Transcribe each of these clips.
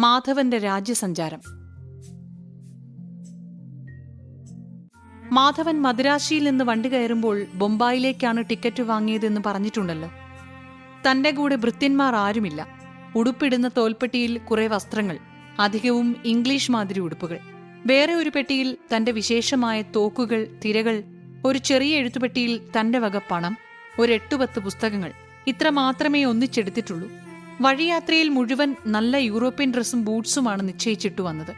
മാധവന്റെ രാജ്യസഞ്ചാരം. മാധവൻ മദ്രാശിയിൽ നിന്ന് വണ്ടി കയറുമ്പോൾ ബൊംബായിലേക്കാണ് ടിക്കറ്റ് വാങ്ങിയതെന്ന് പറഞ്ഞിട്ടുണ്ടല്ലോ. തന്റെ കൂടെ ഭൃത്യന്മാർ ആരുമില്ല. ഉടുപ്പിടുന്ന തോൽപ്പെട്ടിയിൽ കുറെ വസ്ത്രങ്ങൾ അധികവും ഇംഗ്ലീഷ് മാതിരി ഉടുപ്പുകൾ. വേറെ ഒരു പെട്ടിയിൽ തന്റെ വിശേഷമായ തോക്കുകൾ തിരകൾ ഒരു ചെറിയ എഴുത്തുപെട്ടിയിൽ തന്റെ വക പണം ഒരു എട്ടുപത്ത് പുസ്തകങ്ങൾ ഇത്ര മാത്രമേ ഒന്നിച്ചെടുത്തിട്ടുള്ളൂ. വഴിയാത്രയിൽ മുഴുവൻ നല്ല യൂറോപ്യൻ ഡ്രസ്സും ബൂട്ട്സുമാണ് നിശ്ചയിച്ചിട്ടു വന്നത്.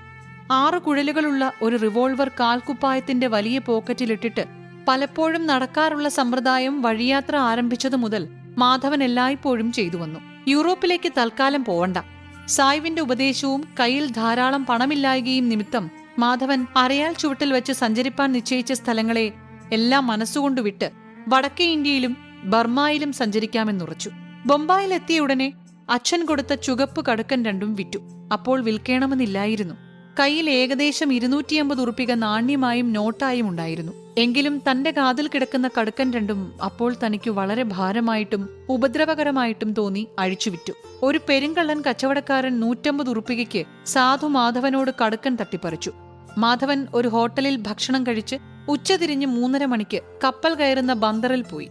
ആറ് കുഴലുകളുള്ള ഒരു റിവോൾവർ കാൽക്കുപ്പായത്തിന്റെ വലിയ പോക്കറ്റിലിട്ടിട്ട് പലപ്പോഴും നടക്കാറുള്ള സമ്പ്രദായം വഴിയാത്ര ആരംഭിച്ചതു മുതൽ മാധവൻ എല്ലായ്പ്പോഴും ചെയ്തു വന്നു. യൂറോപ്പിലേക്ക് തൽക്കാലം പോവണ്ട. സായിവിന്റെ ഉപദേശവും കയ്യിൽ ധാരാളം പണമില്ലായകയും നിമിത്തം മാധവൻ അരയാൽ ചുവട്ടിൽ വെച്ച് സഞ്ചരിപ്പാൻ നിശ്ചയിച്ച സ്ഥലങ്ങളെ എല്ലാം മനസ്സുകൊണ്ട് വിട്ട് വടക്കേ ഇന്ത്യയിലും ബർമായിലും സഞ്ചരിക്കാമെന്നുറച്ചു. ബൊംബായിലെത്തിയ ഉടനെ അച്ഛൻ കൊടുത്ത ചുകപ്പ് കടുക്കൻ രണ്ടും വിറ്റു. അപ്പോൾ വിൽക്കണമെന്നില്ലായിരുന്നു. കയ്യിൽ ഏകദേശം ഇരുന്നൂറ്റിയമ്പത് ഉറുപ്പിക നാണ്യമായും നോട്ടായും ഉണ്ടായിരുന്നു. എങ്കിലും തന്റെ കാതിൽ കിടക്കുന്ന കടുക്കൻ രണ്ടും അപ്പോൾ തനിക്ക് വളരെ ഭാരമായിട്ടും ഉപദ്രവകരമായിട്ടും തോന്നി അഴിച്ചുവിറ്റു. ഒരു പെരുങ്കള്ളൻ കച്ചവടക്കാരൻ നൂറ്റമ്പത് ഉറുപ്പികയ്ക്ക് സാധു മാധവനോട് കടുക്കൻ തട്ടിപ്പറിച്ചു. മാധവൻ ഒരു ഹോട്ടലിൽ ഭക്ഷണം കഴിച്ച് ഉച്ചതിരിഞ്ഞ് മൂന്നര മണിക്ക് കപ്പൽ കയറുന്ന ബന്ദറിൽ പോയി.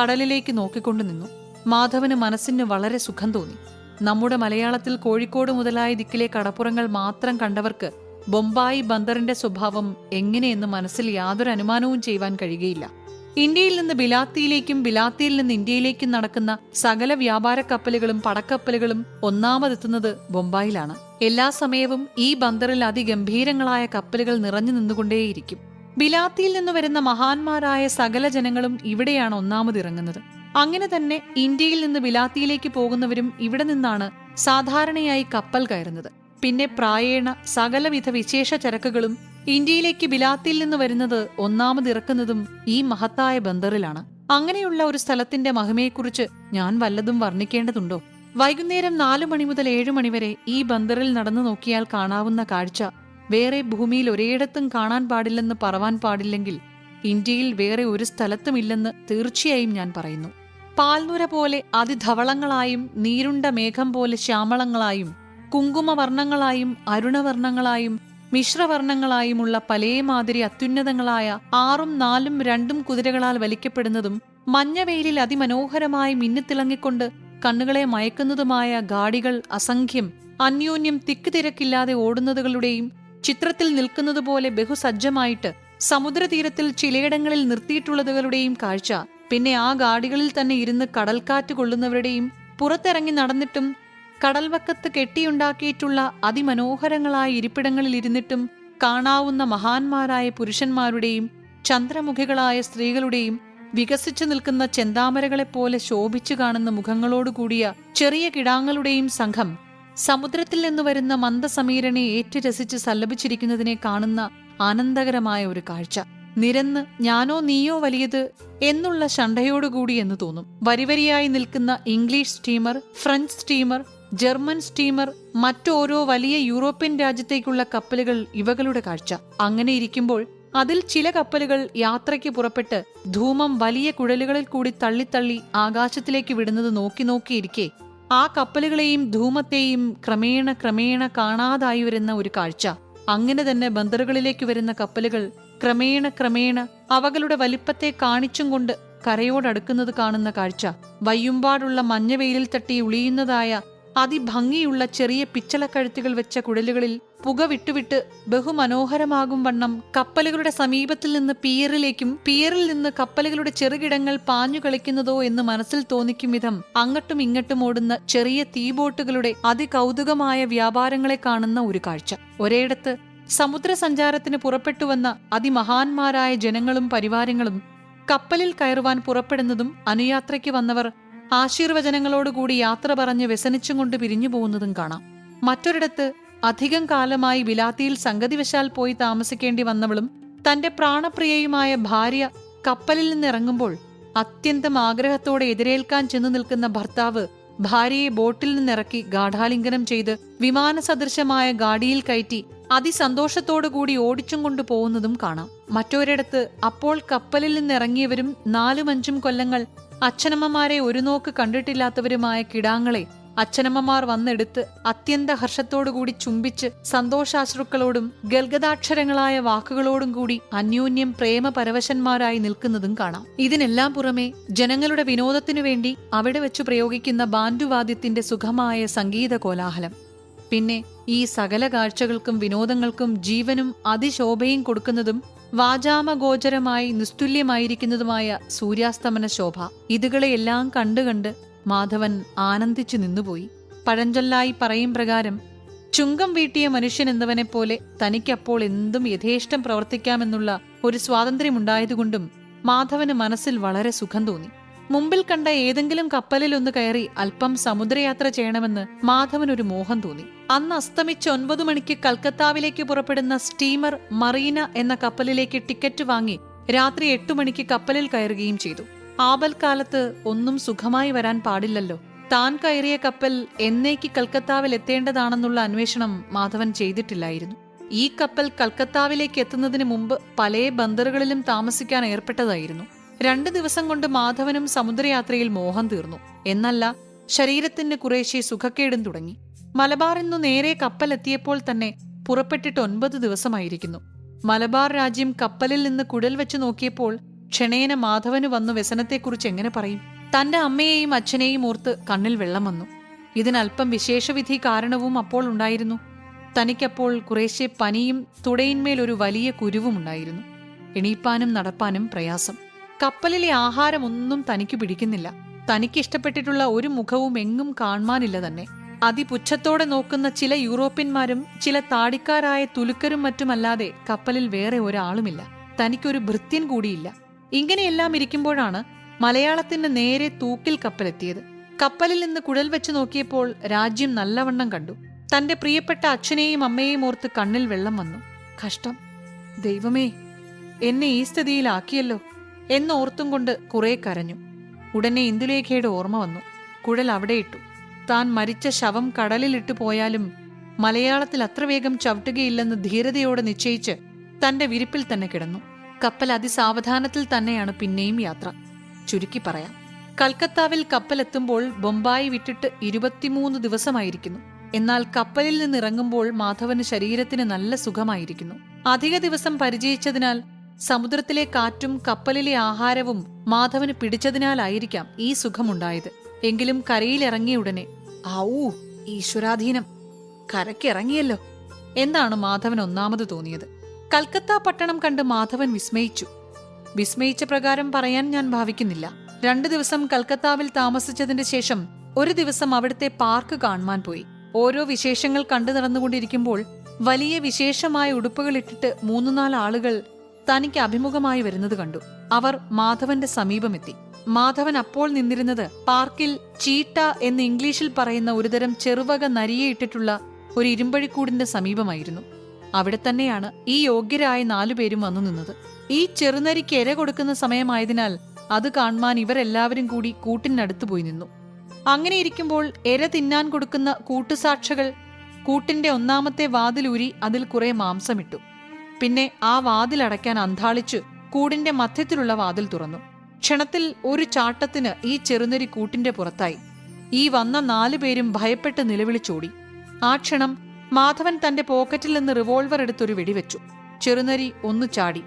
കടലിലേക്ക് നോക്കിക്കൊണ്ടു നിന്നു. മാധവന് മനസ്സിന് വളരെ സുഖം തോന്നി. നമ്മുടെ മലയാളത്തിൽ കോഴിക്കോട് മുതലായ ദിക്കിലെ കടപ്പുറങ്ങൾ മാത്രം കണ്ടവർക്ക് ബൊംബായി ബന്ദറിന്റെ സ്വഭാവം എങ്ങനെയെന്ന് മനസ്സിൽ യാതൊരു അനുമാനവും ചെയ്യുവാൻ കഴിയുകയില്ല. ഇന്ത്യയിൽ നിന്ന് ബിലാത്തിയിലേക്കും ബിലാത്തിയിൽ നിന്ന് ഇന്ത്യയിലേക്കും നടക്കുന്ന സകല വ്യാപാര കപ്പലുകളും പടക്കപ്പലുകളും ഒന്നാമതെത്തുന്നത് ബൊംബായിലാണ് എല്ലാ സമയവും ഈ ബന്ദറിൽ അതിഗംഭീരങ്ങളായ കപ്പലുകൾ നിറഞ്ഞു നിന്നുകൊണ്ടേയിരിക്കും. ബിലാത്തിയിൽ നിന്ന് വരുന്ന മഹാന്മാരായ സകല ജനങ്ങളും ഇവിടെയാണ് ഒന്നാമതിറങ്ങുന്നത്. അങ്ങനെ തന്നെ ഇന്ത്യയിൽ നിന്ന് വിലാത്തിയിലേക്ക് പോകുന്നവരും ഇവിടെ നിന്നാണ് സാധാരണയായി കപ്പൽ കയറുന്നത്. പിന്നെ പ്രായേണ സകലവിധ വിശേഷ ചരക്കുകളും ഇന്ത്യയിലേക്ക് ബിലാത്തിയിൽ നിന്ന് വരുന്നത് ഒന്നാമത് ഇറക്കുന്നതും ഈ മഹത്തായ ബന്ദറിലാണ്. അങ്ങനെയുള്ള ഒരു സ്ഥലത്തിന്റെ മഹിമയെക്കുറിച്ച് ഞാൻ വല്ലതും വർണിക്കേണ്ടതുണ്ടോ? വൈകുന്നേരം നാലു മണി മുതൽ ഏഴു മണിവരെ ഈ ബന്ദറിൽ നടന്നു നോക്കിയാൽ കാണാവുന്ന കാഴ്ച വേറെ ഭൂമിയിൽ ഒരേയിടത്തും കാണാൻ പാടില്ലെന്ന് പറവാൻ പാടില്ലെങ്കിൽ ഇന്ത്യയിൽ വേറെ ഒരു സ്ഥലത്തുമില്ലെന്ന് തീർച്ചയായും ഞാൻ പറയുന്നു. പാൽനുര പോലെ അതിധവളങ്ങളായും നീരുണ്ട മേഘം പോലെ ശ്യാമളങ്ങളായും കുങ്കുമവർണങ്ങളായും അരുണവർണങ്ങളായും മിശ്രവർണങ്ങളായുമുള്ള പലേ മാതിരി അത്യുന്നതങ്ങളായ ആറും നാലും രണ്ടും കുതിരകളാൽ വലിക്കപ്പെടുന്നതും മഞ്ഞവെയിലിൽ അതിമനോഹരമായി മിന്നിത്തിളങ്ങിക്കൊണ്ട് കണ്ണുകളെ മയക്കുന്നതുമായ ഗാഡികൾ അസംഖ്യം അന്യോന്യം തിക്കുതിരക്കില്ലാതെ ഓടുന്നതുകളുടെയും ചിത്രത്തിൽ നിൽക്കുന്നതുപോലെ ബഹുസജ്ജമായിട്ട് സമുദ്രതീരത്തിൽ ചിലയിടങ്ങളിൽ നിർത്തിയിട്ടുള്ളതുകളുടെയും കാഴ്ച പിന്നെ ആ ഗാഡികളിൽ തന്നെ ഇരുന്ന് കടൽക്കാറ്റ് കൊള്ളുന്നവരുടെയും പുറത്തിറങ്ങി നടന്നിട്ടും കടൽവക്കത്ത് കെട്ടിയുണ്ടാക്കിയിട്ടുള്ള അതിമനോഹരങ്ങളായ ഇരിപ്പിടങ്ങളിൽ ഇരുന്നിട്ടും കാണാവുന്ന മഹാന്മാരായ പുരുഷന്മാരുടെയും ചന്ദ്രമുഖികളായ സ്ത്രീകളുടെയും വികസിച്ചു നിൽക്കുന്ന ചെന്താമരകളെപ്പോലെ ശോഭിച്ചു കാണുന്ന മുഖങ്ങളോടുകൂടിയ ചെറിയ കിടാങ്ങളുടെയും സംഘം സമുദ്രത്തിൽ നിന്ന് വരുന്ന മന്ദസമീരനെ ഏറ്റുരസിച്ച് സല്ലപിച്ചിരിക്കുന്നതിനെ കാണുന്ന ആനന്ദകരമായ ഒരു കാഴ്ച. നിരന്ന് ഞാനോ നീയോ വലിയത് എന്നുള്ള ശണ്ടയോടുകൂടി എന്ന് തോന്നും. വരിവരിയായി നിൽക്കുന്ന English steamer French steamer German steamer മറ്റോരോ വലിയ യൂറോപ്യൻ രാജ്യത്തേക്കുള്ള കപ്പലുകൾ ഇവകളുടെ കാഴ്ച. അങ്ങനെ ഇരിക്കുമ്പോൾ അതിൽ ചില കപ്പലുകൾ യാത്രയ്ക്ക് പുറപ്പെട്ട് ധൂമം വലിയ കുഴലുകളിൽ കൂടി തള്ളിത്തള്ളി ആകാശത്തിലേക്ക് വിടുന്നത് നോക്കി നോക്കിയിരിക്കെ ആ കപ്പലുകളെയും ധൂമത്തെയും ക്രമേണ ക്രമേണ കാണാതായി വരുന്ന ഒരു കാഴ്ച. അങ്ങനെ തന്നെ ബന്ദറുകളിലേക്ക് വരുന്ന കപ്പലുകൾ ക്രമേണ ക്രമേണ അവകളുടെ വലിപ്പത്തെ കാണിച്ചും കൊണ്ട് കരയോടടുക്കുന്നത് കാണുന്ന കാഴ്ച. വയ്യുമ്പാടുള്ള മഞ്ഞവെയിലിൽ തട്ടി ഉളിയുന്നതായ അതിഭംഗിയുള്ള ചെറിയ പിച്ചളക്കഴുത്തുകൾ വെച്ച കുടലുകളിൽ പുക വിട്ടുവിട്ട് ബഹുമനോഹരമാകും വണ്ണം കപ്പലുകളുടെ സമീപത്തിൽ നിന്ന് പിയറിലേക്കും പിയറിൽ നിന്ന് കപ്പലുകളുടെ ചെറുകിടങ്ങൾ പാഞ്ഞു കളിക്കുന്നതോ എന്ന് മനസ്സിൽ തോന്നിക്കും വിധം അങ്ങട്ടും ഇങ്ങട്ടും ഓടുന്ന ചെറിയ തീബോട്ടുകളുടെ അതികൗതുകമായ വ്യാപാരങ്ങളെ കാണുന്ന ഒരു കാഴ്ച. ഒരേടത്ത് സമുദ്രസഞ്ചാരത്തിന് പുറപ്പെട്ടുവന്ന അതിമഹാന്മാരായ ജനങ്ങളും പരിവാരങ്ങളും കപ്പലിൽ കയറുവാൻ പുറപ്പെടുന്നതും അനുയാത്രയ്ക്ക് വന്നവർ ആശീർവചനങ്ങളോടുകൂടി യാത്ര പറഞ്ഞ് വ്യസനിച്ചും കൊണ്ട് പിരിഞ്ഞു പോകുന്നതും കാണാം. മറ്റൊരിടത്ത് അധികം കാലമായി വിലാത്തിയിൽ സംഗതിവശാൽ പോയി താമസിക്കേണ്ടി വന്നവളും തന്റെ പ്രാണപ്രിയയുമായ ഭാര്യ കപ്പലിൽ നിന്നിറങ്ങുമ്പോൾ അത്യന്തം ആഗ്രഹത്തോടെ എതിരേൽക്കാൻ ചെന്നു നിൽക്കുന്ന ഭർത്താവ് ഭാര്യയെ ബോട്ടിൽ നിന്നിറക്കി ഗാഠാലിംഗനം ചെയ്ത് വിമാന സദൃശമായ ഗാഡിയിൽ കയറ്റി അതിസന്തോഷത്തോടുകൂടി ഓടിച്ചും കൊണ്ടു പോകുന്നതും കാണാം. മറ്റൊരിടത്ത് അപ്പോൾ കപ്പലിൽ നിന്നിറങ്ങിയവരും നാലും അഞ്ചും കൊല്ലങ്ങൾ അച്ഛനമ്മമാരെ ഒരു നോക്ക് കണ്ടിട്ടില്ലാത്തവരുമായ കിടാങ്ങളെ അച്ഛനമ്മമാർ വന്നെടുത്ത് അത്യന്ത ഹർഷത്തോടുകൂടി ചുംബിച്ച് സന്തോഷാശ്രുക്കളോടും ഗൽഗതാക്ഷരങ്ങളായ വാക്കുകളോടും കൂടി അന്യോന്യം പ്രേമപരവശന്മാരായി നിൽക്കുന്നതും കാണാം. ഇതിനെല്ലാം പുറമെ ജനങ്ങളുടെ വിനോദത്തിനു വേണ്ടി അവിടെ വെച്ച് പ്രയോഗിക്കുന്ന ബാൻഡുവാദ്യത്തിന്റെ സുഖമായ സംഗീത കോലാഹലം. പിന്നെ ഈ സകല കാഴ്ചകൾക്കും വിനോദങ്ങൾക്കും ജീവനും അതിശോഭയും കൊടുക്കുന്നതും വാചാമഗോചരമായി നിസ്തുല്യമായിരിക്കുന്നതുമായ സൂര്യാസ്തമന ശോഭ. ഇതുകളെയെല്ലാം കണ്ടുകണ്ട് മാധവൻ ആനന്ദിച്ചു നിന്നുപോയി. പഴഞ്ചൊല്ലായി പറയും പ്രകാരം ചുങ്കം വീട്ടിയ മനുഷ്യൻ എന്നവനെ പോലെ തനിക്കപ്പോൾ എന്തും യഥേഷ്ടം പ്രവർത്തിക്കാമെന്നുള്ള ഒരു സ്വാതന്ത്ര്യമുണ്ടായതുകൊണ്ടും മാധവന് മനസ്സിൽ വളരെ സുഖം തോന്നി. മുമ്പിൽ കണ്ട ഏതെങ്കിലും കപ്പലിലൊന്ന് കയറി അല്പം സമുദ്രയാത്ര ചെയ്യണമെന്ന് മാധവൻ ഒരു മോഹം തോന്നി. അന്ന് അസ്തമിച്ച് ഒൻപത് മണിക്ക് കൽക്കത്താവിലേക്ക് പുറപ്പെടുന്ന സ്റ്റീമർ മറീന എന്ന കപ്പലിലേക്ക് ടിക്കറ്റ് വാങ്ങി രാത്രി എട്ടു മണിക്ക് കപ്പലിൽ കയറുകയും ചെയ്തു. ആപൽക്കാലത്ത് ഒന്നും സുഖമായി വരാൻ പാടില്ലല്ലോ. താൻ കയറിയ കപ്പൽ എന്നേക്ക് കൽക്കത്താവിൽ എത്തേണ്ടതാണെന്നുള്ള അന്വേഷണം മാധവൻ ചെയ്തിട്ടില്ലായിരുന്നു. ഈ കപ്പൽ കൽക്കത്താവിലേക്ക് എത്തുന്നതിന് മുമ്പ് പല ബന്ദറുകളിലും താമസിക്കാൻ ഏർപ്പെട്ടതായിരുന്നു. രണ്ടു ദിവസം കൊണ്ട് മാധവനും സമുദ്രയാത്രയിൽ മോഹം തീർന്നു. എന്നല്ല ശരീരത്തിന് കുറേശ്ശെ സുഖക്കേടും തുടങ്ങി. മലബാറിൽ നിന്നു നേരെ കപ്പലെത്തിയപ്പോൾ തന്നെ പുറപ്പെട്ടിട്ട് ഒൻപത് ദിവസമായിരിക്കുന്നു. മലബാർ രാജ്യം കപ്പലിൽ നിന്ന് കുഴൽ വെച്ച് നോക്കിയപ്പോൾ ക്ഷണേന മാധവന് വന്നു വ്യസനത്തെക്കുറിച്ച് എങ്ങനെ പറയും? തന്റെ അമ്മയെയും അച്ഛനെയും ഓർത്ത് കണ്ണിൽ വെള്ളം വന്നു. ഇതിനല്പം വിശേഷവിധി കാരണവും അപ്പോൾ ഉണ്ടായിരുന്നു. തനിക്കപ്പോൾ കുറേശ്ശെ പനിയും തുടയിന്മേൽ ഒരു വലിയ കുരുവുമുണ്ടായിരുന്നു എണീപ്പാനും നടപ്പാനും പ്രയാസം. കപ്പലിലെ ആഹാരമൊന്നും തനിക്ക് പിടിക്കുന്നില്ല. തനിക്ക് ഇഷ്ടപ്പെട്ടിട്ടുള്ള ഒരു മുഖവും എങ്ങും കാണുവാനില്ല തന്നെ. അതിപുച്ഛത്തോടെ നോക്കുന്ന ചില യൂറോപ്യന്മാരും ചില താടിക്കാരായ തുലുക്കരും മറ്റുമല്ലാതെ കപ്പലിൽ വേറെ ഒരാളുമില്ല. തനിക്കൊരു ഭൃത്യൻ കൂടിയില്ല. ഇങ്ങനെയെല്ലാം ഇരിക്കുമ്പോഴാണ് മലയാളത്തിന് നേരെ തൂക്കിൽ കപ്പലെത്തിയത്. കപ്പലിൽ നിന്ന് കുഴൽ വെച്ച് നോക്കിയപ്പോൾ രാജ്യം നല്ലവണ്ണം കണ്ടു. തന്റെ പ്രിയപ്പെട്ട അച്ഛനെയും അമ്മയെയും ഓർത്ത് കണ്ണിൽ വെള്ളം വന്നു. കഷ്ടം. ദൈവമേ എന്നെ ഈ സ്ഥിതിയിലാക്കിയല്ലോ. എന്നോർത്തും കൊണ്ട് കുറെ കരഞ്ഞു. ഉടനെ ഇന്ദുലേഖയുടെ ഓർമ്മ വന്നു. കുഴൽ അവിടെ ഇട്ടു. താൻ മരിച്ച ശവം കടലിലിട്ട് പോയാലും മലയാളത്തിൽ അത്ര വേഗം ചവിട്ടുകയില്ലെന്ന് ധീരതയോടെ നിശ്ചയിച്ച് തന്റെ വിരിപ്പിൽ തന്നെ കിടന്നു. കപ്പൽ അതിസാവധാനത്തിൽ തന്നെയാണ് പിന്നെയും യാത്ര. ചുരുക്കി പറയാം. കൽക്കത്താവിൽ കപ്പലെത്തുമ്പോൾ ബൊമ്പായി വിട്ടിട്ട് ഇരുപത്തിമൂന്ന് ദിവസമായിരിക്കുന്നു. എന്നാൽ കപ്പലിൽ നിന്നിറങ്ങുമ്പോൾ മാധവന് ശരീരത്തിന് നല്ല സുഖമായിരിക്കുന്നു. അധിക ദിവസം പരിചയിച്ചതിനാൽ സമുദ്രത്തിലെ കാറ്റും കപ്പലിലെ ആഹാരവും മാധവന് പിടിച്ചതിനാലായിരിക്കാം ഈ സുഖമുണ്ടായത്. എങ്കിലും കരയിലിറങ്ങിയ ഉടനെ ഔ ഈശ്വരാധീനം. കരക്കിറങ്ങിയല്ലോ എന്നാണ് മാധവൻ ഒന്നാമത് തോന്നിയത്? കൽക്കത്ത പട്ടണം കണ്ട് മാധവൻ വിസ്മയിച്ചു. വിസ്മയിച്ച പ്രകാരം പറയാൻ ഞാൻ ഭാവിക്കുന്നില്ല. രണ്ടു ദിവസം കൽക്കത്താവിൽ താമസിച്ചതിന്റെ ശേഷം ഒരു ദിവസം അവിടുത്തെ പാർക്ക് കാണുവാൻ പോയി. ഓരോ വിശേഷങ്ങൾ കണ്ടു നടന്നുകൊണ്ടിരിക്കുമ്പോൾ വലിയ വിശേഷമായ ഉടുപ്പുകൾ ഇട്ടിട്ട് മൂന്നു നാല് ആളുകൾ തനിക്ക് അഭിമുഖമായി വരുന്നത് കണ്ടു. അവർ മാധവന്റെ സമീപമെത്തി. മാധവൻ അപ്പോൾ നിന്നിരുന്നത് പാർക്കിൽ ചീട്ട എന്ന് ഇംഗ്ലീഷിൽ പറയുന്ന ഒരുതരം ചെറുവക നരിയെ ഇട്ടിട്ടുള്ള ഒരു ഇരുമ്പഴിക്കൂടിന്റെ സമീപമായിരുന്നു. അവിടെ തന്നെയാണ് ഈ യോഗ്യരായ നാലുപേരും വന്നു നിന്നത്. ഈ ചെറുനരിക്ക് എര കൊടുക്കുന്ന സമയമായതിനാൽ അത് കാണുവാൻ ഇവരെല്ലാവരും കൂടി കൂട്ടിനടുത്തു പോയി നിന്നു. അങ്ങനെ ഇരിക്കുമ്പോൾ എര തിന്നാൻ കൊടുക്കുന്ന കൂട്ടുസാക്ഷകൾ കൂട്ടിന്റെ ഒന്നാമത്തെ വാതിലൂരി അതിൽ കുറെ മാംസമിട്ടു. പിന്നെ ആ വാതിലടയ്ക്കാൻ അന്താളിച്ചു കൂടിന്റെ മധ്യത്തിലുള്ള വാതിൽ തുറന്നു. ക്ഷണത്തിൽ ഒരു ചാട്ടത്തിന് ഈ ചെറുനരി കൂട്ടിന്റെ പുറത്തായി. ഈ വന്ന നാലുപേരും ഭയപ്പെട്ട് നിലവിളിച്ചോടി. ആ ക്ഷണം മാധവൻ തന്റെ പോക്കറ്റിൽ നിന്ന് റിവോൾവർ എടുത്തൊരു വെടിവെച്ചു. ചെറുനരി ഒന്ന് ചാടി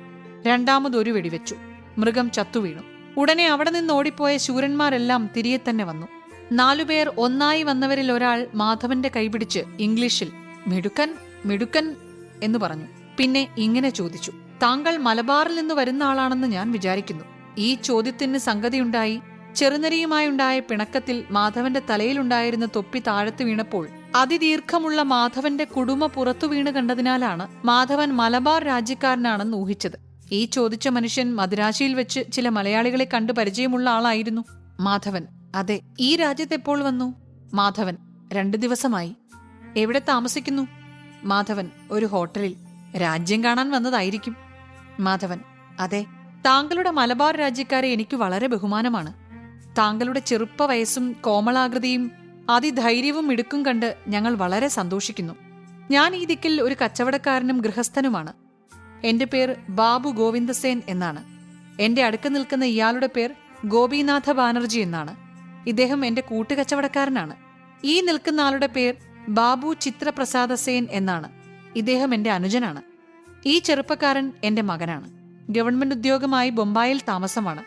രണ്ടാമതൊരു വെടിവെച്ചു. മൃഗം ചത്തുവീണു ഉടനെ അവിടെ നിന്ന് ഓടിപ്പോയ ശൂരന്മാരെല്ലാം തിരികെ തന്നെ വന്നു. നാലുപേർ ഒന്നായി വന്നവരിൽ ഒരാൾ മാധവന്റെ കൈപിടിച്ച് ഇംഗ്ലീഷിൽ മിടുക്കൻ മിടുക്കൻ എന്ന് പറഞ്ഞു. പിന്നെ ഇങ്ങനെ ചോദിച്ചു താങ്കൾ മലബാറിൽ നിന്ന് വരുന്ന ആളാണെന്ന് ഞാൻ വിചാരിക്കുന്നു. ഈ ചോദ്യത്തിന് സംഗതിയുണ്ടായി. ചെറുനരിയുമായുണ്ടായ പിണക്കത്തിൽ മാധവന്റെ തലയിലുണ്ടായിരുന്ന തൊപ്പി താഴത്ത് വീണപ്പോൾ അതിദീർഘമുള്ള മാധവന്റെ കുടുമ പുറത്തു വീണ് കണ്ടതിനാലാണ് മാധവൻ മലബാർ രാജ്യക്കാരനാണെന്ന് ഊഹിച്ചത്. ഈ ചോദിച്ച മനുഷ്യൻ മദ്രാശിയിൽ വെച്ച് ചില മലയാളികളെ കണ്ടു പരിചയമുള്ള ആളായിരുന്നു മാധവൻ. അതെ ഈ രാജ്യത്ത് എപ്പോൾ വന്നു? മാധവൻ രണ്ടു ദിവസമായി. എവിടെ താമസിക്കുന്നു? മാധവൻ ഒരു ഹോട്ടലിൽ. രാജ്യം കാണാൻ വന്നതായിരിക്കും. മാധവൻ അതെ താങ്കളുടെ മലബാർ രാജ്യക്കാരെ എനിക്ക് വളരെ ബഹുമാനമാണ്. താങ്കളുടെ ചെറുപ്പ വയസ്സും കോമളാകൃതിയും അതിധൈര്യവും മിടുക്കും കണ്ട് ഞങ്ങൾ വളരെ സന്തോഷിക്കുന്നു. ഞാൻ ഈ ദിക്കിൽ ഒരു കച്ചവടക്കാരനും ഗൃഹസ്ഥനുമാണ്. എന്റെ പേർ ബാബു ഗോവിന്ദസേൻ എന്നാണ്. എന്റെ അടുക്ക നിൽക്കുന്ന ഇയാളുടെ പേർ ഗോപിനാഥ ബാനർജി എന്നാണ്. ഇദ്ദേഹം എന്റെ കൂട്ടുകച്ചവടക്കാരനാണ്. ഈ നിൽക്കുന്ന ആളുടെ പേർ ബാബു ചിത്രപ്രസാദ സേൻ എന്നാണ്. ഇദ്ദേഹം എന്റെ അനുജനാണ്. ഈ ചെറുപ്പക്കാരൻ എന്റെ മകനാണ്. ഗവൺമെന്റ് ഉദ്യോഗമായി ബൊംബായിൽ താമസമാണ്.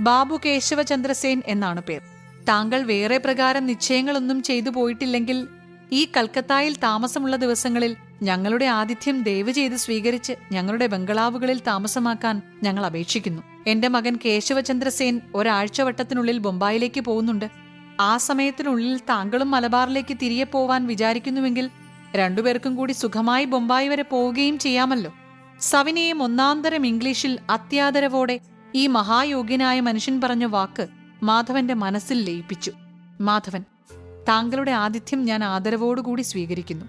ബാബു കേശവചന്ദ്രസേൻ എന്നാണ് പേർ. താങ്കൾ വേറെ പ്രകാരം നിശ്ചയങ്ങളൊന്നും ചെയ്തു പോയിട്ടില്ലെങ്കിൽ ഈ കൽക്കത്തായിൽ താമസമുള്ള ദിവസങ്ങളിൽ ഞങ്ങളുടെ ആതിഥ്യം ദയവ് ചെയ്ത് സ്വീകരിച്ച് ഞങ്ങളുടെ ബംഗളാവുകളിൽ താമസമാക്കാൻ ഞങ്ങൾ അപേക്ഷിക്കുന്നു. എന്റെ മകൻ കേശവചന്ദ്രസേൻ ഒരാഴ്ച വട്ടത്തിനുള്ളിൽ ബൊംബായിലേക്ക് പോകുന്നുണ്ട്. ആ സമയത്തിനുള്ളിൽ താങ്കളും മലബാറിലേക്ക് തിരികെ പോവാൻ വിചാരിക്കുന്നുവെങ്കിൽ രണ്ടുപേർക്കും കൂടി സുഖമായി ബൊമ്പായി വരെ പോവുകയും ചെയ്യാമല്ലോ. സവിനയും ഒന്നാന്തരം ഇംഗ്ലീഷിൽ അത്യാദരവോടെ ഈ മഹായോഗ്യനായ മനുഷ്യൻ പറഞ്ഞ വാക്ക് മാധവന്റെ മനസ്സിൽ ലയിപ്പിച്ചു. മാധവൻ താങ്കളുടെ ആതിഥ്യം ഞാൻ ആദരവോടുകൂടി സ്വീകരിക്കുന്നു.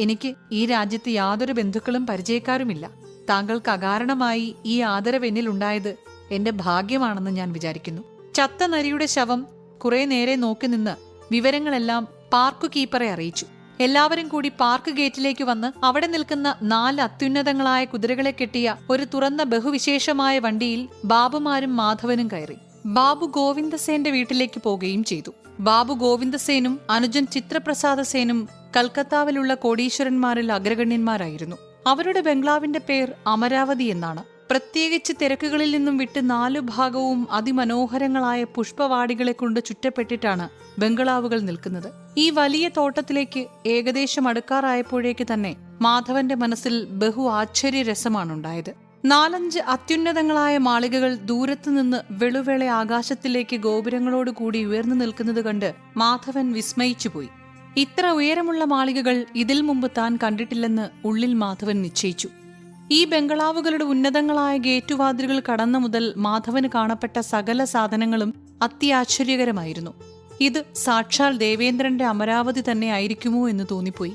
എനിക്ക് ഈ രാജ്യത്ത് യാതൊരു ബന്ധുക്കളും പരിചയക്കാരുമില്ല. താങ്കൾക്ക് അകാരണമായി ഈ ആദരവ് എന്നിലുണ്ടായത് എന്റെ ഭാഗ്യമാണെന്ന് ഞാൻ വിചാരിക്കുന്നു. ചത്ത നരിയുടെ ശവം കുറെ നേരെ നോക്കി നിന്ന് വിവരങ്ങളെല്ലാം പാർക്ക് കീപ്പറെ അറിയിച്ചു. എല്ലാവരും കൂടി പാർക്ക് ഗേറ്റിലേക്ക് വന്ന് അവിടെ നിൽക്കുന്ന നാല് അത്യുന്നതങ്ങളായ കുതിരകളെ കെട്ടിയ ഒരു തുറന്ന ബഹുവിശേഷമായ വണ്ടിയിൽ ബാബുമാരും മാധവനും കയറി. ബാബു ഗോവിന്ദസേന്റെ വീട്ടിലേക്ക് പോകുകയും ചെയ്തു. ബാബു ഗോവിന്ദസേനും അനുജൻ ചിത്രപ്രസാദ സേനും കൽക്കത്താവിലുള്ള കോടീശ്വരന്മാരിൽ അഗ്രഗണ്യന്മാരായിരുന്നു. അവരുടെ ബംഗ്ലാവിന്റെ പേർ അമരാവതി എന്നാണ്. പ്രത്യേകിച്ച് തിരക്കുകളിൽ നിന്നും വിട്ട് നാലു ഭാഗവും അതിമനോഹരങ്ങളായ പുഷ്പവാടികളെ കൊണ്ട് ചുറ്റപ്പെട്ടിട്ടാണ് ബംഗളാവുകൾ നിൽക്കുന്നത്. ഈ വലിയ തോട്ടത്തിലേക്ക് ഏകദേശം അടുക്കാറായപ്പോഴേക്ക് തന്നെ മാധവന്റെ മനസ്സിൽ ബഹു ആശ്ചര്യരസമാണുണ്ടായത്. നാലഞ്ച് അത്യുന്നതങ്ങളായ മാളികകൾ ദൂരത്തുനിന്ന് വെളുവെള ആകാശത്തിലേക്ക് ഗോപുരങ്ങളോടുകൂടി ഉയർന്നു നിൽക്കുന്നത് കണ്ട് മാധവൻ വിസ്മയിച്ചുപോയി. ഇത്ര ഉയരമുള്ള മാളികകൾ ഇതിൽ മുമ്പ് താൻ കണ്ടിട്ടില്ലെന്ന് ഉള്ളിൽ മാധവൻ നിശ്ചയിച്ചു. ഈ ബംഗളാവുകളുടെ ഉന്നതങ്ങളായ ഗേറ്റുവാതിലുകൾ കടന്ന മുതൽ മാധവന് കാണപ്പെട്ട സകല സാധനങ്ങളും അത്യാശ്ചര്യകരമായിരുന്നു. ഇത് സാക്ഷാൽ ദേവേന്ദ്രന്റെ അമരാവതി തന്നെ ആയിരിക്കുമോ എന്ന് തോന്നിപ്പോയി.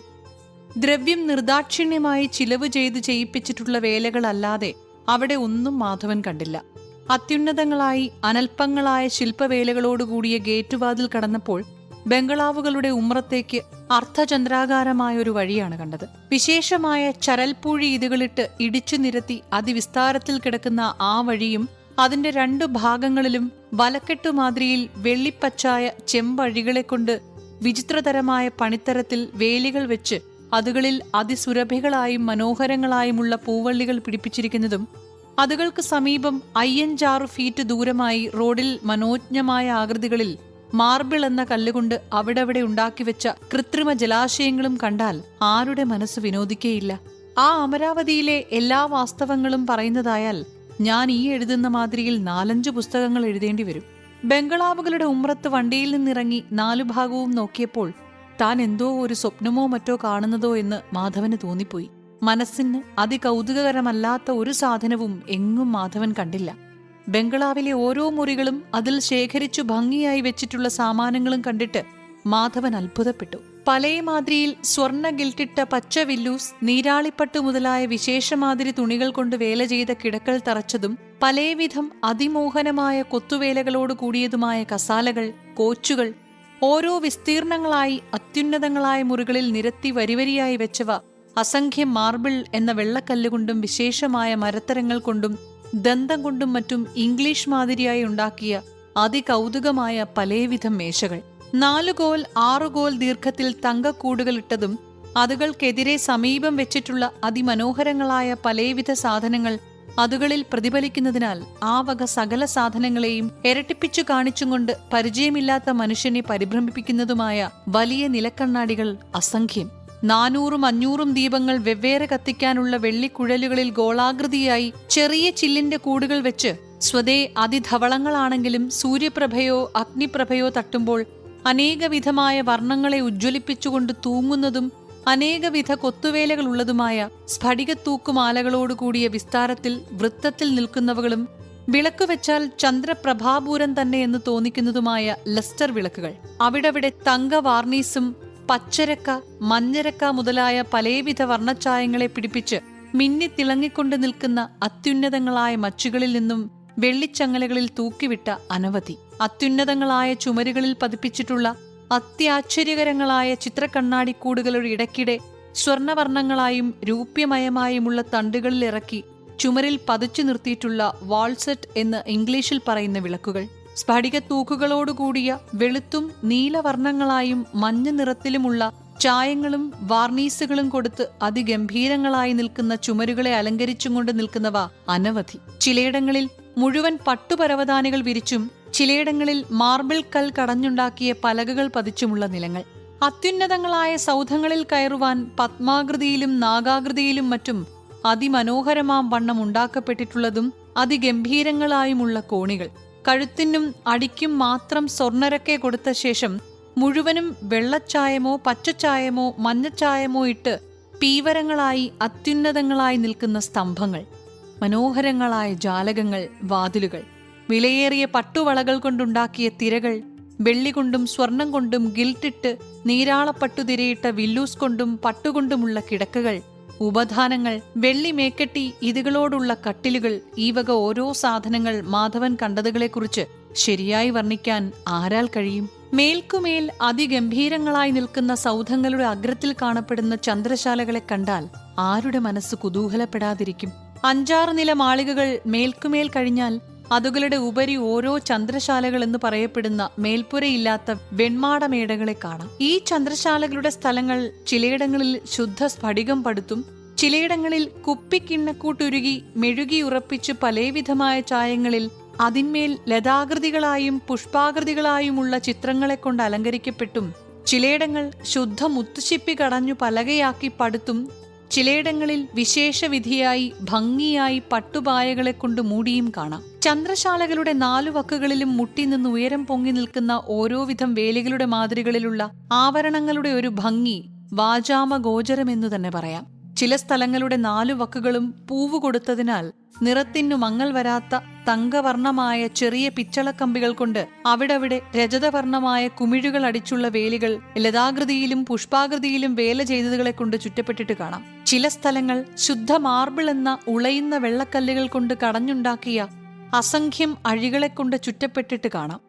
ദ്രവ്യം നിർദാക്ഷിണ്യമായി ചിലവ് ചെയ്ത് ചെയ്യിപ്പിച്ചിട്ടുള്ള വേലകളല്ലാതെ അവിടെ ഒന്നും മാധവൻ കണ്ടില്ല. അത്യുന്നതങ്ങളായി അനൽപ്പങ്ങളായ ശില്പവേലകളോടുകൂടിയ ഗേറ്റുവാതിൽ കടന്നപ്പോൾ ബംഗ്ലാവുകളുടെ ഉമ്രത്തേക്ക് അർത്ഥചന്ദ്രാകാരമായ ഒരു വഴിയാണ് കണ്ടത്. വിശേഷമായ ചരൽപ്പൂഴി ഇതുകളിട്ട് ഇടിച്ചു നിരത്തി അതിവിസ്താരത്തിൽ കിടക്കുന്ന ആ വഴിയും അതിന്റെ രണ്ടു ഭാഗങ്ങളിലും വലക്കെട്ടു മാതിരിയിൽ വെള്ളിപ്പച്ചായ ചെമ്പഴികളെ കൊണ്ട് വിചിത്രതരമായ പണിത്തരത്തിൽ വേലികൾ വെച്ച് അതുകളിൽ അതിസുരഭികളായും മനോഹരങ്ങളായുമുള്ള പൂവള്ളികൾ പിടിപ്പിച്ചിരിക്കുന്നതും അതുകൾക്ക് സമീപം അയ്യഞ്ചാറു ഫീറ്റ് ദൂരമായി റോഡിൽ മനോജ്ഞമായ ആകൃതികളിൽ മാർബിൾ എന്ന കല്ലുകൊണ്ട് അവിടവിടെ ഉണ്ടാക്കി വെച്ച കൃത്രിമ ജലാശയങ്ങളും കണ്ടാൽ ആരുടെ മനസ്സ് വിനോദിക്കേയില്ല. ആ അമരാവതിയിലെ എല്ലാ വാസ്തവങ്ങളും പറയുന്നതായാൽ ഞാൻ ഈ എഴുതുന്ന മാതിരിയിൽ നാലഞ്ചു പുസ്തകങ്ങൾ എഴുതേണ്ടി വരും. ബംഗളാവുകളുടെ ഉമ്രത്ത് വണ്ടിയിൽ നിന്നിറങ്ങി നാലു ഭാഗവും നോക്കിയപ്പോൾ താൻ എന്തോ ഒരു സ്വപ്നമോ മറ്റോ കാണുന്നതോ എന്ന് മാധവന് തോന്നിപ്പോയി. മനസ്സിന് അതികൗതുകകരമല്ലാത്ത ഒരു സാധനവും എങ്ങും മാധവൻ കണ്ടില്ല. ബംഗ്ലാവിലെ ഓരോ മുറികളും അതിൽ ശേഖരിച്ചു ഭംഗിയായി വെച്ചിട്ടുള്ള സാമാനങ്ങളും കണ്ടിട്ട് മാധവൻ അത്ഭുതപ്പെട്ടു. പലേ മാതിരിയിൽ സ്വർണ ഗിൽട്ടിട്ട പച്ച വില്ലൂസ് നീരാളിപ്പട്ട് മുതലായ വിശേഷമാതിരി തുണികൾ കൊണ്ട് വേല ചെയ്ത കിടക്കൽ തറച്ചതും പലേവിധം അതിമോഹനമായ കൊത്തുവേലകളോട് കൂടിയതുമായ കസാലകൾ കോച്ചുകൾ ഓരോ വിസ്തീർണങ്ങളായി അത്യുന്നതങ്ങളായ മുറികളിൽ നിരത്തി വരിവരിയായി വെച്ചവ അസംഖ്യം മാർബിൾ എന്ന വെള്ളക്കല്ലുകൊണ്ടും വിശേഷമായ മരത്തരങ്ങൾ കൊണ്ടും ദന്തം കൊണ്ടും മറ്റും ഇംഗ്ലീഷ് മാതിരിയായി ഉണ്ടാക്കിയ അതികൗതുകമായ പലവിധം മേശകൾ. നാലുകോൽ ആറുകോൽ ദീർഘത്തിൽ തങ്കക്കൂടുകളിട്ടതും അതുകൾക്കെതിരെ സമീപം വെച്ചിട്ടുള്ള അതിമനോഹരങ്ങളായ പലവിധ സാധനങ്ങൾ അതുകളിൽ പ്രതിഫലിക്കുന്നതിനാൽ ആ വക സകല സാധനങ്ങളെയും ഇരട്ടിപ്പിച്ചു കാണിച്ചുകൊണ്ട് പരിചയമില്ലാത്ത മനുഷ്യനെ പരിഭ്രമിപ്പിക്കുന്നതുമായ വലിയ നിലക്കണ്ണാടികൾ അസംഖ്യം. നാനൂറും അഞ്ഞൂറും ദീപങ്ങൾ വെവ്വേറെ കത്തിക്കാനുള്ള വെള്ളിക്കുഴലുകളിൽ ഗോളാകൃതിയായി ചെറിയ ചില്ലിന്റെ കൂടുകൾ വെച്ച് സ്വതേ അതിധവളങ്ങളാണെങ്കിലും സൂര്യപ്രഭയോ അഗ്നിപ്രഭയോ തട്ടുമ്പോൾ അനേകവിധമായ വർണങ്ങളെ ഉജ്ജ്വലിപ്പിച്ചുകൊണ്ട് തൂങ്ങുന്നതും അനേകവിധ കൊത്തുവേലകളുള്ളതുമായ സ്ഫടികത്തൂക്കുമാലകളോടുകൂടിയ വിസ്താരത്തിൽ വൃത്തത്തിൽ നിൽക്കുന്നവകളും വിളക്ക് വെച്ചാൽ ചന്ദ്രപ്രഭാപൂരം തന്നെ എന്ന് തോന്നിക്കുന്നതുമായ ലസ്റ്റർ വിളക്കുകൾ. അവിടവിടെ തങ്ക വാർണീസും പച്ചരക്ക മഞ്ഞരക്ക മുതലായ പലവിധ വർണച്ചായങ്ങളെ പിടിപ്പിച്ച് മിന്നിത്തിളങ്ങിക്കൊണ്ട് നിൽക്കുന്ന അത്യുന്നതങ്ങളായ മച്ചുകളിൽ നിന്നും വെള്ളിച്ചങ്ങലകളിൽ തൂക്കിവിട്ട അനവധി. അത്യുന്നതങ്ങളായ ചുമരുകളിൽ പതിപ്പിച്ചിട്ടുള്ള അത്യാശ്ചര്യകരങ്ങളായ ചിത്രക്കണ്ണാടിക്കൂടുകളുടെ ഇടയ്ക്കിടെ സ്വർണവർണങ്ങളായും രൂപ്യമയമായുമുള്ള തണ്ടുകളിൽ ഇറക്കി ചുമരിൽ പതിച്ചു നിർത്തിയിട്ടുള്ള വാൾസെറ്റ് എന്ന് ഇംഗ്ലീഷിൽ പറയുന്ന വിളക്കുകൾ. സ്ഫടികത്തൂക്കുകളോടുകൂടിയ വെളുത്തും നീലവർണങ്ങളായും മഞ്ഞ നിറത്തിലുമുള്ള ചായങ്ങളും വാർണീസുകളും കൊടുത്ത് അതിഗംഭീരങ്ങളായി നിൽക്കുന്ന ചുമരുകളെ അലങ്കരിച്ചുകൊണ്ട് നിൽക്കുന്നവ അനവധി. ചിലയിടങ്ങളിൽ മുഴുവൻ പട്ടുപരവതാനികൾ വിരിച്ചും ചിലയിടങ്ങളിൽ മാർബിൾ കൽ കടഞ്ഞുണ്ടാക്കിയ പലകകൾ പതിച്ചുമുള്ള നിലങ്ങൾ. അത്യുന്നതങ്ങളായ സൗധങ്ങളിൽ കയറുവാൻ പത്മാകൃതിയിലും നാഗാകൃതിയിലും മറ്റും അതിമനോഹരമാം വണ്ണം ഉണ്ടാക്കപ്പെട്ടിട്ടുള്ളതും അതിഗംഭീരങ്ങളായുമുള്ള കോണികൾ. കഴുത്തിനും അടിക്കും മാത്രം സ്വർണരക്കെ കൊടുത്ത ശേഷം മുഴുവനും വെള്ളച്ചായമോ പച്ചച്ചായമോ മഞ്ഞച്ചായമോ ഇട്ട് പീവരങ്ങളായി അത്യുന്നതങ്ങളായി നിൽക്കുന്ന സ്തംഭങ്ങൾ മനോഹരങ്ങളായ ജാലകങ്ങൾ വാതിലുകൾ. വിലയേറിയ പട്ടുവളകൾ കൊണ്ടുണ്ടാക്കിയ തിരകൾ വെള്ളി കൊണ്ടും സ്വർണം കൊണ്ടും ഗിൽട്ടിട്ട് നീരാളപ്പട്ടുതിരയിട്ട വില്ലൂസ് കൊണ്ടും പട്ടുകൊണ്ടുമുള്ള കിടക്കകൾ ഉപധാനങ്ങൾ വെള്ളി മേക്കെട്ടി ഇതുകളോടുള്ള കട്ടിലുകൾ ഈ വക ഓരോ സാധനങ്ങൾ മാധവൻ കണ്ടതുകളെക്കുറിച്ച് ശരിയായി വർണിക്കാൻ ആരാൽ കഴിയും? മേൽക്കുമേൽ അതിഗംഭീരങ്ങളായി നിൽക്കുന്ന സൗധങ്ങളുടെ അഗ്രത്തിൽ കാണപ്പെടുന്ന ചന്ദ്രശാലകളെ കണ്ടാൽ ആരുടെ മനസ്സ് കുതൂഹലപ്പെടാതിരിക്കും? അഞ്ചാറ് നില മാളികകൾ മേൽക്കുമേൽ കഴിഞ്ഞാൽ അതുകളുടെ ഉപരി ഓരോ ചന്ദ്രശാലകൾ എന്ന് പറയപ്പെടുന്ന മേൽപ്പുരയില്ലാത്ത വെൺമാടമേടകളെ കാണാം. ഈ ചന്ദ്രശാലകളുടെ സ്ഥലങ്ങൾ ചിലയിടങ്ങളിൽ ശുദ്ധ സ്ഫടികം പടുത്തും ചിലയിടങ്ങളിൽ കുപ്പിക്കിണ്ണക്കൂട്ടുരുകി മെഴുകിയുറപ്പിച്ച് പലവിധമായ ചായങ്ങളിൽ അതിന്മേൽ ലതാകൃതികളായും പുഷ്പാകൃതികളായുമുള്ള ചിത്രങ്ങളെ കൊണ്ട് അലങ്കരിക്കപ്പെട്ടും ചിലയിടങ്ങൾ ശുദ്ധ മുത്തുശിപ്പി കടഞ്ഞു പലകയാക്കി പടുത്തും ചിലയിടങ്ങളിൽ വിശേഷവിധിയായി ഭംഗിയായി പട്ടുപായകളെ കൊണ്ട് മൂടിയും കാണാം. ചന്ദ്രശാലകളുടെ നാലു വക്കുകളിലും മുട്ടി നിന്ന് ഉയരം പൊങ്ങി നിൽക്കുന്ന ഓരോവിധം വേലികളുടെ മാതിരികളിലുള്ള ആവരണങ്ങളുടെ ഒരു ഭംഗി വാചാമഗോചരമെന്നു തന്നെ പറയാം. ചില സ്ഥലങ്ങളുടെ നാലു വക്കുകളും പൂവ് കൊടുത്തതിനാൽ നിറത്തിനു മങ്ങൽ വരാത്ത തങ്കവർണമായ ചെറിയ പിച്ചളക്കമ്പികൾ കൊണ്ട് അവിടവിടെ രജതവർണമായ കുമിഴുകൾ അടിച്ചുള്ള വേലികൾ ലതാകൃതിയിലും പുഷ്പാകൃതിയിലും വേല ചെയ്തതുകളെ കൊണ്ട് ചുറ്റപ്പെട്ടിട്ട് കാണാം. ചില സ്ഥലങ്ങൾ ശുദ്ധ മാർബിൾ എന്ന ഉളയുന്ന വെള്ളക്കല്ലുകൾ കൊണ്ട് കടഞ്ഞുണ്ടാക്കിയ അസംഖ്യം അഴികളെ കൊണ്ട് ചുറ്റപ്പെട്ടിട്ട് കാണാം.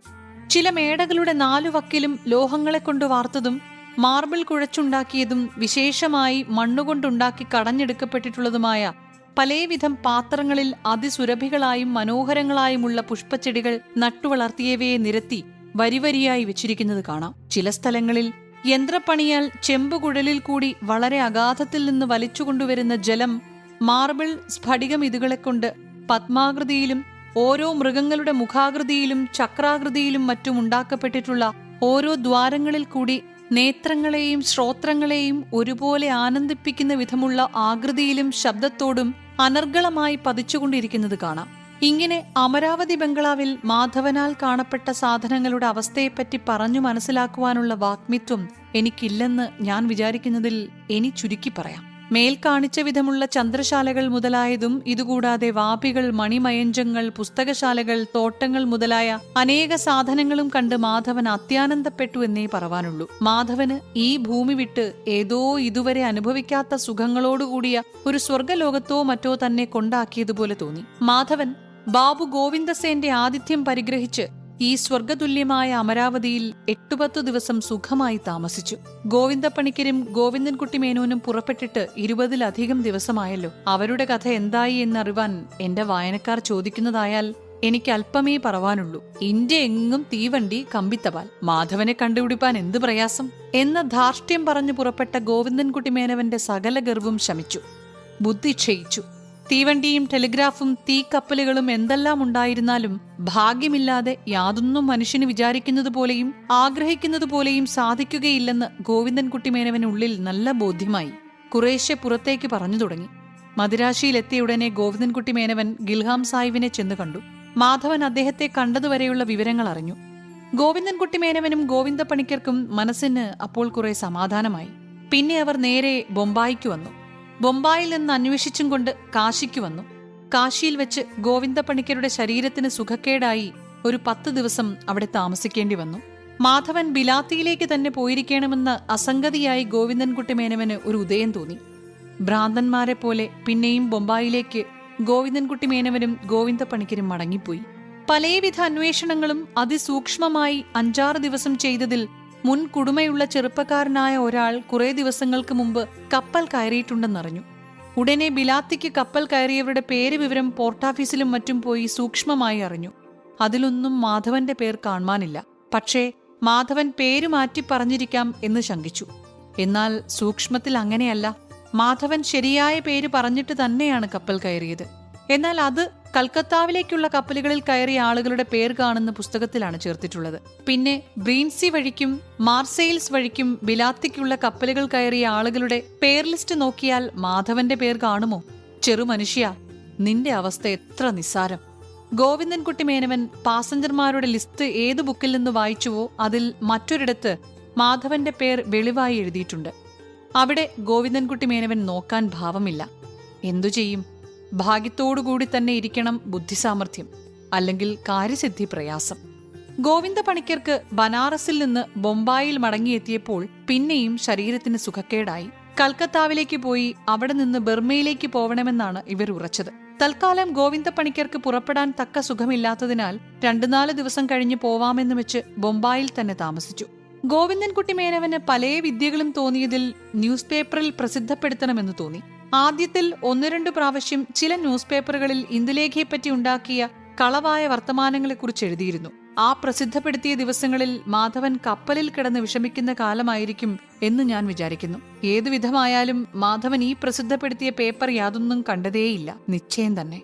ചില മേടകളുടെ നാലു വക്കിലും ലോഹങ്ങളെ കൊണ്ട് വാർത്തതും മാർബിൾ കുഴച്ചുണ്ടാക്കിയതും വിശേഷമായി മണ്ണുകൊണ്ടുണ്ടാക്കി കടഞ്ഞെടുക്കപ്പെട്ടിട്ടുള്ളതുമായ പലവിധം പാത്രങ്ങളിൽ അതിസുരഭികളായും മനോഹരങ്ങളായുമുള്ള പുഷ്പച്ചെടികൾ നട്ടുവളർത്തിയവയെ നിരത്തി വരിവരിയായി വെച്ചിരിക്കുന്നത് കാണാം. ചില സ്ഥലങ്ങളിൽ യന്ത്രപ്പണിയാൽ ചെമ്പുകുഴലിൽ കൂടി വളരെ അഗാധത്തിൽ നിന്ന് വലിച്ചുകൊണ്ടുവരുന്ന ജലം മാർബിൾ സ്ഫടികം ഇതുകളെ കൊണ്ട് പത്മാകൃതിയിലും ഓരോ മൃഗങ്ങളുടെ മുഖാകൃതിയിലും ചക്രാകൃതിയിലും മറ്റും ഉണ്ടാക്കപ്പെട്ടിട്ടുള്ള ഓരോ ദ്വാരങ്ങളിൽ കൂടി നേത്രങ്ങളെയും ശ്രോത്രങ്ങളെയും ഒരുപോലെ ആനന്ദിപ്പിക്കുന്ന വിധമുള്ള ആകൃതിയിലും ശബ്ദത്തോടും അനർഗളമായി പതിച്ചുകൊണ്ടിരിക്കുന്നത് കാണാം. ഇങ്ങനെ അമരാവതി ബംഗ്ലാവിൽ മാധവനാൽ കാണപ്പെട്ട സാധനങ്ങളുടെ അവസ്ഥയെപ്പറ്റി പറഞ്ഞു മനസ്സിലാക്കുവാനുള്ള വാഗ്മിത്വം എനിക്കില്ലെന്ന് ഞാൻ വിചാരിക്കുന്നതിൽ ഇനി ചുരുക്കി പറയാം. മേൽ കാണിച്ച വിധമുള്ള ചന്ദ്രശാലകൾ മുതലായതും ഇതുകൂടാതെ വാപികൾ മണിമയഞ്ചങ്ങൾ പുസ്തകശാലകൾ തോട്ടങ്ങൾ മുതലായ അനേക സാധനങ്ങളും കണ്ട് മാധവൻ അത്യാനന്ദപ്പെട്ടു എന്നേ പറവാനുള്ളൂ. മാധവന് ഈ ഭൂമി വിട്ട് ഏതോ ഇതുവരെ അനുഭവിക്കാത്ത സുഖങ്ങളോടുകൂടിയ ഒരു സ്വർഗലോകത്തോ മറ്റോ തന്നെ കൊണ്ടാക്കിയതുപോലെ തോന്നി. മാധവൻ ബാബു ഗോവിന്ദസേന്റെ ആതിഥ്യം പരിഗ്രഹിച്ച് ഈ സ്വർഗതുല്യമായ അമരാവതിയിൽ എട്ടുപത്തു ദിവസം സുഖമായി താമസിച്ചു. ഗോവിന്ദപ്പണിക്കരും ഗോവിന്ദൻകുട്ടി മേനോനും പുറപ്പെട്ടിട്ട് ഇരുപതിലധികം ദിവസമായല്ലോ. അവരുടെ കഥ എന്തായി എന്നറിവാൻ എന്റെ വായനക്കാർ ചോദിക്കുന്നതായാൽ എനിക്ക് അല്പമേ പറവാനുള്ളൂ. ഇന്ത്യ എങ്ങും തീവണ്ടി കമ്പിത്തപാൽ. മാധവനെ കണ്ടുപിടിപ്പാൻ എന്ത് പ്രയാസം? എന്ന ധാർഷ്ട്യം പറഞ്ഞു പുറപ്പെട്ട ഗോവിന്ദൻകുട്ടി മേനവന്റെ സകല ഗർവും ശമിച്ചു. ബുദ്ധി ക്ഷയിച്ചു. തീവണ്ടിയും ടെലിഗ്രാഫും തീക്കപ്പലുകളും എന്തെല്ലാം ഉണ്ടായിരുന്നാലും ഭാഗ്യമില്ലാതെ യാതൊന്നും മനുഷ്യന് വിചാരിക്കുന്നത് പോലെയും ആഗ്രഹിക്കുന്നത് പോലെയും സാധിക്കുകയില്ലെന്ന് ഗോവിന്ദൻകുട്ടി മേനവനുള്ളിൽ നല്ല ബോധ്യമായി. കുറേശ്ശെ പുറത്തേക്ക് പറഞ്ഞു തുടങ്ങി. മദിരാശിയിലെത്തിയ ഉടനെ ഗോവിന്ദൻകുട്ടി മേനവൻ ഗിൽഹാം സാഹിബിനെ ചെന്ന് കണ്ടു. മാധവൻ അദ്ദേഹത്തെ കണ്ടതുവരെയുള്ള വിവരങ്ങൾ അറിഞ്ഞു. ഗോവിന്ദൻകുട്ടി മേനവനും ഗോവിന്ദ പണിക്കർക്കും മനസ്സിന് അപ്പോൾ കുറെ സമാധാനമായി. പിന്നെ അവർ നേരെ ബൊമ്പായിക്ക് വന്നു. ബൊമ്പായിൽ നിന്ന് അന്വേഷിച്ചും കൊണ്ട് കാശിക്ക് വന്നു. കാശിയിൽ വെച്ച് ഗോവിന്ദ പണിക്കരുടെ ശരീരത്തിന് സുഖക്കേടായി ഒരു പത്ത് ദിവസം അവിടെ താമസിക്കേണ്ടി വന്നു. മാധവൻ ബിലാത്തിയിലേക്ക് തന്നെ പോയിരിക്കണമെന്ന് അസംഗതിയായി ഗോവിന്ദൻകുട്ടി മേനവന് ഒരു ഉദയം തോന്നി. ഭ്രാന്തന്മാരെ പോലെ പിന്നെയും ബൊമ്പായിലേക്ക് ഗോവിന്ദൻകുട്ടി മേനവനും ഗോവിന്ദ പണിക്കരും മടങ്ങിപ്പോയി. പലവിധ അന്വേഷണങ്ങളും അതിസൂക്ഷ്മമായി അഞ്ചാറ് ദിവസം ചെയ്തതിൽ മുൻ കുടുമയുള്ള ചെറുപ്പക്കാരനായ ഒരാൾ കുറെ ദിവസങ്ങൾക്ക് മുമ്പ് കപ്പൽ കയറിയിട്ടുണ്ടെന്നറിഞ്ഞു ഉടനെ ബിലാത്തിക്ക് കപ്പൽ കയറിയവരുടെ പേര് വിവരം പോർട്ടാഫീസിലും മറ്റും പോയി സൂക്ഷ്മമായി അറിഞ്ഞു. അതിലൊന്നും മാധവന്റെ പേർ കാണുവാനില്ല. പക്ഷേ മാധവൻ പേര് മാറ്റി പറഞ്ഞിരിക്കാം എന്ന് ശങ്കിച്ചു. എന്നാൽ സൂക്ഷ്മത്തിൽ അങ്ങനെയല്ല. മാധവൻ ശരിയായ പേര് പറഞ്ഞിട്ട് തന്നെയാണ് കപ്പൽ കയറിയത്. എന്നാൽ അത് കൽക്കത്താവിലേക്കുള്ള കപ്പലുകളിൽ കയറിയ ആളുകളുടെ പേർ കാണുന്ന പുസ്തകത്തിലാണ് ചേർത്തിട്ടുള്ളത്. പിന്നെ ബ്രീൻസി വഴിക്കും മാർസെയിൽസ് വഴിക്കും ബിലാത്തിക്കുള്ള കപ്പലുകൾ കയറിയ ആളുകളുടെ പേർ ലിസ്റ്റ് നോക്കിയാൽ മാധവന്റെ പേർ കാണുമോ? ചെറു മനുഷ്യ നിന്റെ അവസ്ഥ എത്ര നിസ്സാരം. ഗോവിന്ദൻകുട്ടി മേനവൻ പാസഞ്ചർമാരുടെ ലിസ്റ്റ് ഏത് ബുക്കിൽ നിന്ന് വായിച്ചുവോ അതിൽ മറ്റൊരിടത്ത് മാധവന്റെ പേർ വെളിവായി എഴുതിയിട്ടുണ്ട്. അവിടെ ഗോവിന്ദൻകുട്ടി മേനവൻ നോക്കാൻ ഭാവമില്ല. എന്തു ചെയ്യും? ഭാഗ്യത്തോടുകൂടി തന്നെ ഇരിക്കണം ബുദ്ധിസാമർഥ്യം അല്ലെങ്കിൽ കാര്യസിദ്ധി പ്രയാസം. ഗോവിന്ദ പണിക്കർക്ക് ബനാറസിൽ നിന്ന് ബൊംബായിൽ മടങ്ങിയെത്തിയപ്പോൾ പിന്നെയും ശരീരത്തിന് സുഖക്കേടായി. കൽക്കത്താവിലേക്ക് പോയി അവിടെ നിന്ന് ബർമയിലേക്ക് പോവണമെന്നാണ് ഇവർ ഉറച്ചത്. തൽക്കാലം ഗോവിന്ദ പണിക്കർക്ക് പുറപ്പെടാൻ തക്ക സുഖമില്ലാത്തതിനാൽ രണ്ടു നാല് ദിവസം കഴിഞ്ഞ് പോവാമെന്ന് വെച്ച് ബൊംബായിൽ തന്നെ താമസിച്ചു. ഗോവിന്ദൻകുട്ടി മേനവന് പല വിദ്യകളും തോന്നിയതിൽ ന്യൂസ് പേപ്പറിൽ പ്രസിദ്ധപ്പെടുത്തണമെന്ന് തോന്നി. ആദ്യത്തിൽ ഒന്ന് രണ്ട് പ്രാവശ്യം ചില ന്യൂസ് പേപ്പറുകളിൽ ഇന്ദുലേഖയെപ്പറ്റി ഉണ്ടാക്കിയ കളവായ വർത്തമാനങ്ങളെക്കുറിച്ച് എഴുതിയിരുന്നു. ആ പ്രസിദ്ധപ്പെടുത്തിയ ദിവസങ്ങളിൽ മാധവൻ കപ്പലിൽ കിടന്ന് വിഷമിക്കുന്ന കാലമായിരിക്കും എന്ന് ഞാൻ വിചാരിക്കുന്നു. ഏതുവിധമായാലും മാധവൻ ഈ പ്രസിദ്ധപ്പെടുത്തിയ പേപ്പർ യാതൊന്നും കണ്ടതേയില്ല. നിശ്ചയം തന്നെ.